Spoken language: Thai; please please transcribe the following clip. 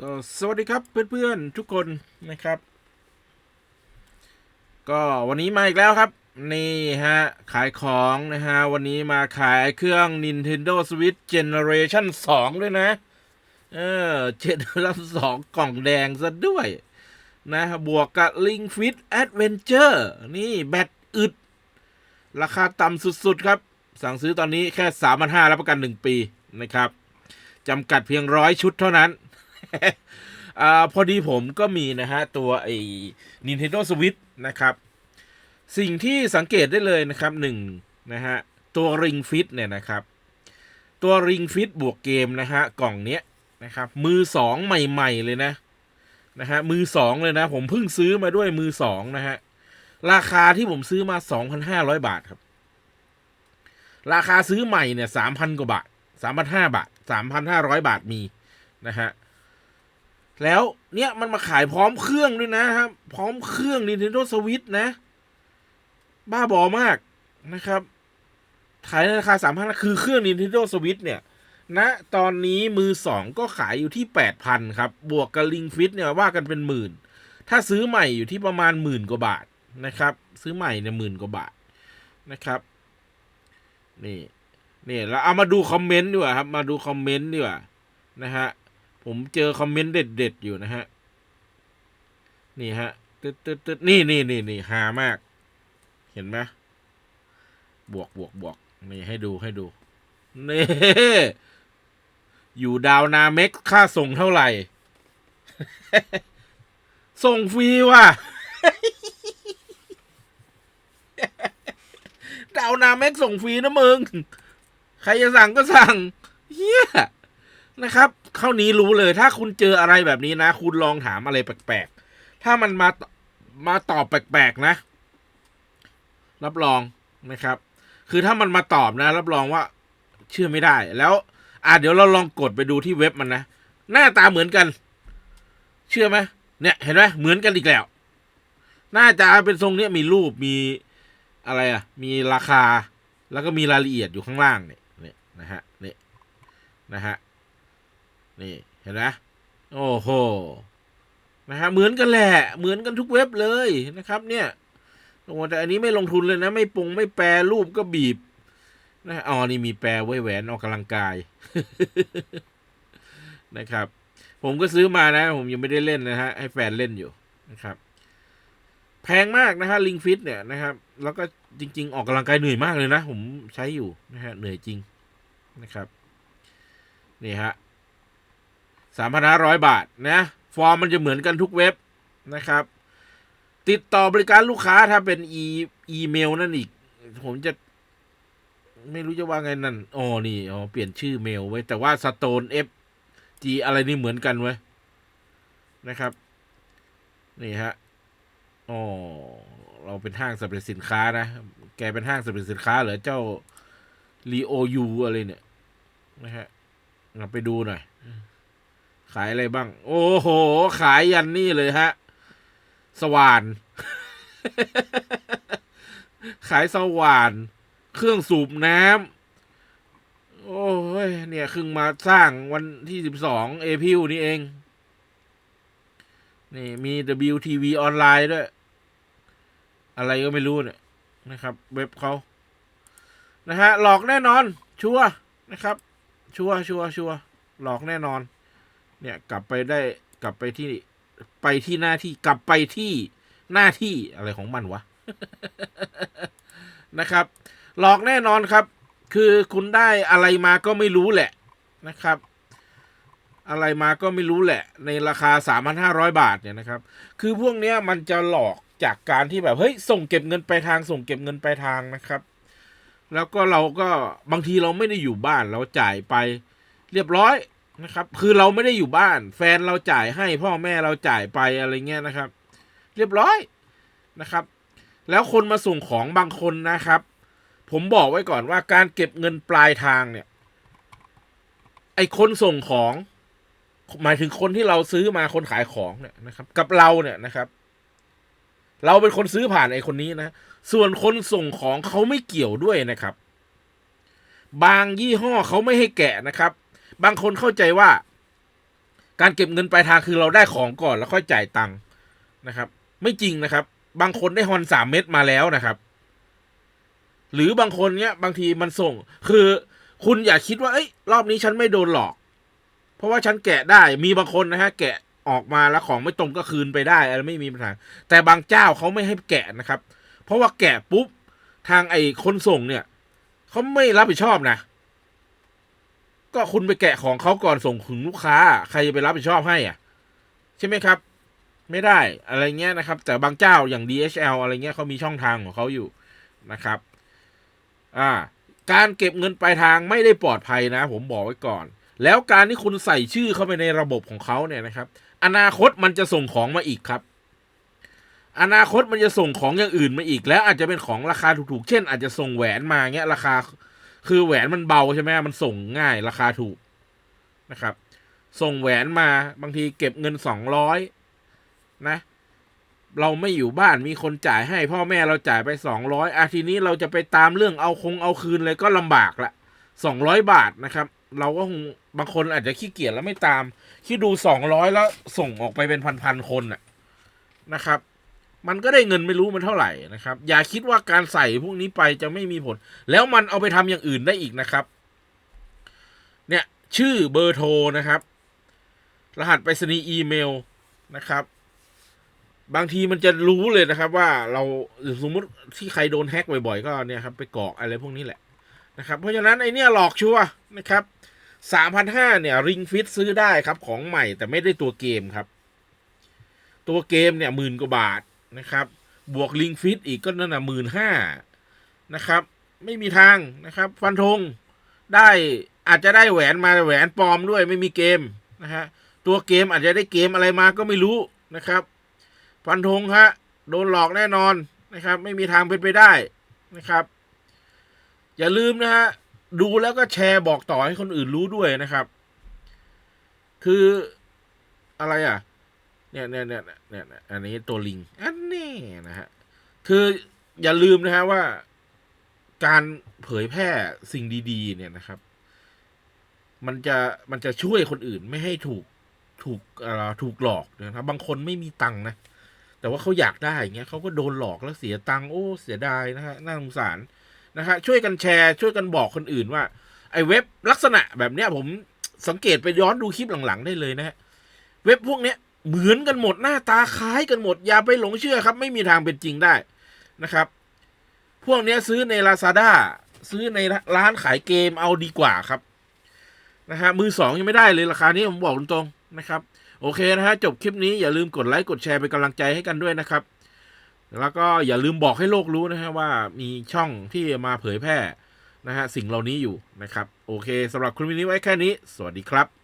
ก็สวัสดีครับเพื่อนๆทุกคนนะครับ ก็วันนี้มาอีกแล้วครับ นี่ฮะ ขายของนะฮะ วันนี้มาขายเครื่อง Nintendo Switch Generation 2 ด้วยนะ เออ Generation 2 กล่องแดงซะด้วย นะ บวกกับ Ring Fit Adventure นี่แบตอึด ราคาต่ำสุดๆครับ สั่งซื้อตอนนี้แค่ 3,500รับประกัน 1 ปีนะครับจำกัดเพียงร้อยชุดเท่านั้น อาพอดีผมก็มีนะฮะ ตัวไอ้ Nintendo Switch นะครับ สิ่งที่สังเกตได้เลยนะครับหนึ่งนะฮะ ตัว Ring Fit เนี่ยนะครับ ตัว Ring Fit บวกเกมนะฮะ กล่องเนี้ยนะครับ มือสองใหม่ๆเลยนะนะฮะ มือสองเลยนะ ผมเพิ่งซื้อมาด้วยมือสองนะฮะ ราคาที่ผมซื้อมา 2,500 บาทครับ ราคาซื้อใหม่เนี่ย3,000กว่าบาท3,500บาท3,500บาทมีนะฮะ แล้วเนี่ยมันมาขายพร้อมเครื่องด้วยนะครับ พร้อมเครื่อง Nintendo Switch นะ บ้าบอมากนะครับ ขายในราคา3,000คือเครื่อง Nintendo Switch เนี่ยณตอนนี้มือสองก็ขายอยู่ที่8,000ครับ บวกกับลิงฟิตเนี่ยว่ากันเป็นหมื่น ถ้าซื้อใหม่อยู่ที่ประมาณหมื่นกว่าบาทนะครับ ซื้อใหม่เนี่ยหมื่นกว่าบาทนะครับ นี่นี่แล้วเอามาดูคอมเมนต์ดีกว่าครับ มาดูคอมเมนต์ดีกว่านะฮะ ผมเจอคอมเมนต์เด็ด ๆ อยู่นะฮะ นี่ฮะตึ๊ดตึ๊ดตึ๊ดนี่นี่นี่นี่ฮามาก เห็นไหมบวกบวกบวกนี่ให้ดูให้ดูนี่อยู่ดาวนาเม็กค่าส่งเท่าไหร่ ส่งฟรีว่ะดาวนาเม็กส่งฟรีนะมึง ใครจะสั่งก็สั่งเฮียนะครับ เข้านี้รู้เลย ถ้าคุณเจออะไรแบบนี้นะ คุณลองถามอะไรแปลกๆ ถ้ามันมามาตอบแปลกๆนะ รับรองนะครับ คือถ้ามันมาตอบนะ รับรองว่า เชื่อไม่ได้ แล้ว อะเดี๋ยวเราลองกดไปดูที่เว็บมันนะ หน้าตาเหมือนกัน เชื่อไหมเนี่ยเห็นไหมเหมือนกันอีกแล้ว หน้าจะเป็นทรงเนี้ยมีรูปมีอะไรอะ มีราคา แล้วก็มีรายละเอียดอยู่ข้างล่างเนี่ยเนี่ยนะฮะนี่นะฮะ นี่เห็นไหมโอ้โหนะฮะเหมือนกันแหละ เหมือนกันทุกเว็บเลยนะครับ เนี่ยโอ้แต่อันนี้ไม่ลงทุนเลยนะ ไม่ปรุงไม่แปรรูปก็บีบนะอ๋อนี่มีแปรไว้แหวนออกกำลังกายนะครับ ผมก็ซื้อมานะ ผมยังไม่ได้เล่นนะฮะให้แฟนเล่นอยู่นะครับ แพงมากนะฮะลิงฟิตเนี่ยนะครับ แล้วก็จริง ๆ ออกกำลังกายเหนื่อยมากเลยนะ ผมใช้อยู่นะฮะเหนื่อยจริงนะครับนี่ฮะ สามพันห้าร้อยบาทนะฟอร์มมันจะเหมือนกันทุกเว็บนะครับ ติดต่อบริการลูกค้าถ้าเป็นอีอีเมลนั่นอีก ผมจะ ไม่รู้จะว่าไงนั่นอ๋อนี่อ๋อเปลี่ยนชื่อเมลไว้ แต่ว่า Stone F G อะไรนี่เหมือนกันไว้นะครับ นี่ฮะอ๋อเราเป็นห้างสรรพสินค้านะ แกเป็นห้างสรรพสินค้าเหรอเจ้าลีโอยูอะไรเนี่ยนะฮะเราไปดูหน่อย ขายอะไรบ้าง โอ้โห ขายยันนี่เลยฮะ สว่าน ขายสว่าน เครื่องสูบน้ำโอ้ย เนี่ยเพิ่งมาสร้างวันที่สิบสองเอพิวนี่เอง นี่มี WTV ออนไลน์ด้วย อะไรก็ไม่รู้เนี่ยนะครับ เว็บเขานะฮะ หลอกแน่นอน ชัวร์นะครับ ชัวร์ชัวร์ชัวร์หลอกแน่นอน เนี่ยกลับไปได้กลับไปที่ไปที่หน้าที่กลับไปที่หน้าที่อะไรของมันวะนะครับ หลอกแน่นอนครับ คือคุณได้อะไรมาก็ไม่รู้แหละนะครับ อะไรมาก็ไม่รู้แหละ ในราคา 3,500 บาทเนี่ยนะครับ คือพวกเนี้ยมันจะหลอกจากการที่แบบเฮ้ยส่งเก็บเงินไปทาง ส่งเก็บเงินไปทางนะครับ แล้วก็เราก็บางทีเราไม่ได้อยู่บ้านเราจ่ายไป เรียบร้อย นะครับ คือเราไม่ได้อยู่บ้าน แฟนเราจ่ายให้พ่อแม่เราจ่ายไปอะไรเงี้ยนะครับ เรียบร้อยนะครับ แล้วคนมาส่งของบางคนนะครับ ผมบอกไว้ก่อนว่าการเก็บเงินปลายทางเนี่ย ไอคนส่งของ หมายถึงคนที่เราซื้อมาคนขายของเนี่ยนะครับ กับเราเนี่ยนะครับ เราเป็นคนซื้อผ่านไอคนนี้นะส่วนคนส่งของเขาไม่เกี่ยวด้วยนะครับ บางยี่ห้อเขาไม่ให้แกะนะครับ บางคนเข้าใจว่า การเก็บเงินปลายทางคือเราได้ของก่อนแล้วค่อยจ่ายตังค์นะครับ ไม่จริงนะครับ บางคนได้ฮอนสามเม็ดมาแล้วนะครับ หรือบางคนเนี้ย บางทีมันส่ง คือคุณอย่าคิดว่าเอ้ยรอบนี้ฉันไม่โดนหลอก เพราะว่าฉันแกะได้มีบางคนนะฮะ แกะออกมาแล้วของไม่ตรงก็คืนไปได้อะไรไม่มีปัญหา แต่บางเจ้าเขาไม่ให้แกะนะครับ เพราะว่าแกะปุ๊บทางไอ้คนส่งเนี่ยเขาไม่รับผิดชอบนะ ก็คุณไปแกะของเขาก่อนส่งถึงลูกค้า ใครจะไปรับผิดชอบให้อะ ใช่ไหมครับ ไม่ได้อะไรเงี้ยนะครับ แต่บางเจ้าอย่าง DHL อะไรเงี้ยเขามีช่องทางของเขาอยู่นะครับ อ่า การเก็บเงินปลายทางไม่ได้ปลอดภัยนะ ผมบอกไว้ก่อน แล้วการที่คุณใส่ชื่อเข้าไปในระบบของเขาเนี่ยนะครับ อนาคตมันจะส่งของมาอีกครับ อนาคตมันจะส่งของอย่างอื่นมาอีก แล้วอาจจะเป็นของราคาถูกๆ เช่น อาจจะส่งแหวนมาเงี้ยราคา คือแหวนมันเบาใช่ไหมมันส่งง่ายราคาถูกนะครับ ส่งแหวนมาบางทีเก็บเงินสองร้อยนะ เราไม่อยู่บ้านมีคนจ่ายให้ พ่อแม่เราจ่ายไปสองร้อยอาทีนี้เราจะไปตามเรื่องเอาคงเอาคืนเลยก็ลำบากละสองร้อยบาทนะครับ เราก็คงบางคนอาจจะขี้เกียจแล้วไม่ตามคิดดูสองร้อยแล้วส่งออกไปเป็นพันๆคนน่ะนะครับ มันก็ได้เงินไม่รู้มันเท่าไหร่นะครับ อย่าคิดว่าการใส่พวกนี้ไปจะไม่มีผล แล้วมันเอาไปทำอย่างอื่นได้อีกนะครับ เนี่ยชื่อเบอร์โทรนะครับ รหัสไปรษณีย์อีเมลนะครับ บางทีมันจะรู้เลยนะครับ ว่าเราสมมุติที่ใครโดนแฮ็กบ่อยๆ ก็เนี่ยครับ ไปกรอกอะไรพวกนี้แหละนะครับ เพราะฉะนั้นไอเนี่ยหลอกชัวนะครับสามพันห้าเนี่ยริงฟิตซื้อได้ครับของใหม่แต่ไม่ได้ตัวเกมครับ ตัวเกมเนี่ยหมื่นกว่าบาท นะครับ บวกลิงฟิตอีกก็นั่นน่ะหมื่นห้านะครับ ไม่มีทางนะครับ ฟันธงได้อาจจะได้แหวนมาแหวนปลอมด้วยไม่มีเกมนะฮะตัวเกมอาจจะได้เกมอะไรมาก็ไม่รู้นะครับ ฟันธงฮะโดนหลอกแน่นอนนะครับ ไม่มีทางเป็นไปได้นะครับ อย่าลืมนะฮะดูแล้วก็แชร์บอกต่อให้คนอื่นรู้ด้วยนะครับ คืออะไรอะ เนี่ยเนี่ยเนี่ยเนี่ยอันนี้ตัวลิง อันนี้นะฮะ คืออย่าลืมนะฮะว่า การเผยแพร่สิ่งดี ๆ เนี่ยนะครับ มันจะมันจะช่วยคนอื่นไม่ให้ถูกถูกอ่อถูกหลอกนะครับ บางคนไม่มีตังค์นะ แต่ว่าเขาอยากได้อย่างเงี้ยเขาก็โดนหลอกแล้วเสียตังค์โอ้ เสียดายนะฮะน่าสงสารนะฮะช่วยกันแชร์ช่วยกันบอกคนอื่นว่า ไอ้เว็บลักษณะแบบเนี้ยผมสังเกตไปย้อนดูคลิปหลังๆได้เลยนะฮะเว็บพวกเนี้ย เหมือนกันหมดหน้าตาคล้ายกันหมด อย่าไปหลงเชื่อครับ ไม่มีทางเป็นจริงได้นะครับ พวกนี้ซื้อใน Lazada ซื้อในร้านขายเกมเอาดีกว่าครับนะฮะมือสองยังไม่ได้เลยราคานี้ผมบอกตรงๆนะครับ โอเคนะฮะจบคลิปนี้อย่าลืมกดไลค์กดแชร์เป็นกำลังใจให้กันด้วยนะครับ แล้วก็อย่าลืมบอกให้โลกรู้นะฮะว่ามีช่องที่มาเผยแพร่นะฮะสิ่งเหล่านี้อยู่นะครับ โอเคสำหรับคลิปนี้ไว้แค่นี้ สวัสดีครับ